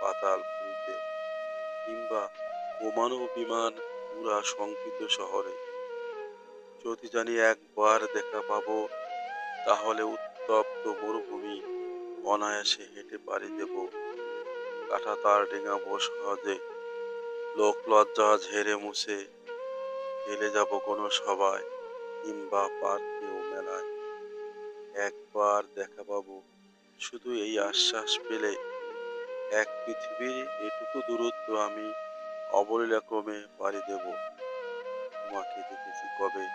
পাতাল পুরীতে কিংবা বোমানো পুরা শঙ্কিত শহরে। যদি জানি একবার দেখা পাবো, তাহলে উত্তপ্ত মরুভূমি অনায়াসে হেঁটে পাড়ি দেব। কাঁটা তার ডিঙাবো সহজে লোক লজ্জা ঝেড়ে মুছে ফেলে যাব কোনো সবাই কিংবা পার্কেও মেলায়। একবার দেখা পাবো, শুধু এই আশ্বাস পেলে এক পৃথিবীর এটুকু দূরত্ব আমি অবলীলাক্রমে পাড়ি দেব। তোমাকে দেখেছি কবে?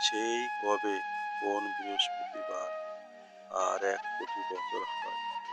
সেই কবে? কোন বৃহস্পতিবার? আর এক কোটি বছর হয়।